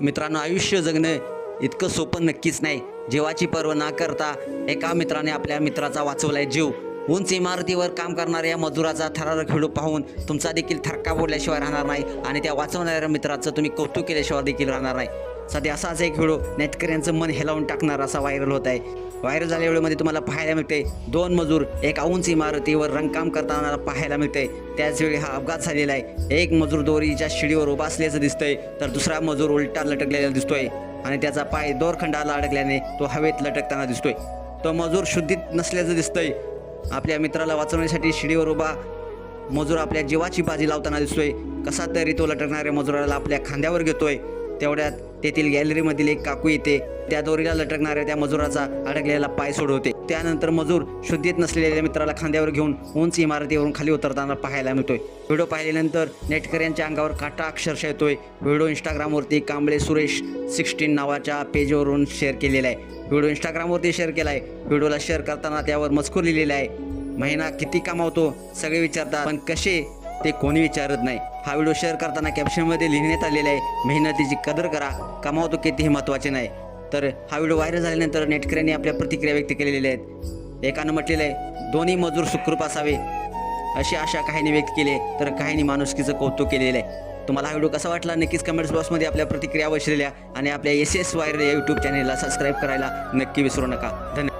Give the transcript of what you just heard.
मित्रांनो आयुष्य जगणं इतकं सोपं नक्कीच नाही. जीवाची पर्व न करता एका मित्राने आपल्या मित्राचा वाचवलाय जीव. उंच इमारतीवर काम करणाऱ्या मजुराचा थरारक खेळू पाहून तुमचा देखील थरका बोलल्याशिवाय राहणार नाही आणि त्या वाचवणाऱ्या मित्राचं तुम्ही कौतुक केल्याशिवाय देखील राहणार नाही. सध्या असाच एक व्हिडिओ नेटकऱ्यांचं मन हेलावून टाकणार असा व्हायरल होत आहे. व्हायरल झाल्या व्हिडिओमध्ये तुम्हाला पाहायला मिळते दोन मजूर एका उंच इमारतीवर रंगकाम करताना पाहायला मिळते. त्याचवेळी हा अपघात झालेला आहे. एक मजूर दोरीच्या शिडीवर उभा असल्याचं दिसतंय तर दुसरा मजूर उलटा लटकलेला दिसतोय आणि त्याचा पाय दोरखंडाला अडकल्याने तो हवेत लटकताना दिसतोय. तो मजूर शुद्धीत नसल्याचं दिसतंय. आपल्या मित्राला वाचवण्यासाठी शिडीवर उभा मजूर आपल्या जीवाची बाजी लावताना दिसतोय. कसा तरी तो लटकणाऱ्या मजुराला आपल्या खांद्यावर घेतोय. तेवढ्यात तेथील गॅलरीमधील एक काकू येते त्या दोरीला लटकणाऱ्या त्या मजुराचा अडकलेला पाय सोडवते. त्यानंतर मजूर शुद्धीत नसलेल्या मित्राला खांद्यावर घेऊन उंच इमारतीवरून खाली उतरताना पाहायला मिळतोय. व्हिडिओ पाहिल्यानंतर नेटकऱ्यांच्या अंगावर काटा अक्षरशः येतोय. व्हिडिओ इंस्टाग्रामवरती कांबळे सुरेश सिक्स्टीन नावाच्या पेजवरून शेअर केलेला आहे. व्हिडिओ इंस्टाग्रामवरती शेअर केला आहे व्हिडिओला शेअर करताना त्यावर मजकूर लिहिलेला आहे. महिना किती कमावतो? सगळे विचारतात पण कसे ते कोणी विचारत नाही. हा व्हिडिओ शेअर करताना कॅप्शनमध्ये लिहिण्यात आलेला आहे मेहनतीची कदर करा कमावतो किती हे महत्त्वाचे नाही. तर हा व्हिडिओ व्हायरल झाल्यानंतर नेटकऱ्यांनी आपल्या प्रतिक्रिया व्यक्त केलेल्या आहेत. एकानं म्हटलेलं आहे दोन्ही मजूर सुखरूप असावे. अशी आशा काहींनी व्यक्त केली आहे, तर काहींनी माणुसकीचं कौतुक केलेलं आहे. तुम्हाला हा व्हिडिओ कसा वाटला? नक्कीच कमेंट्स बॉक्समध्ये आपल्या प्रतिक्रिया वशलेल्या आणि आपल्या एस एस वायर या यूट्यूब चॅनेलला सबस्क्राईब करायला नक्की विसरू नका. धन्यवाद.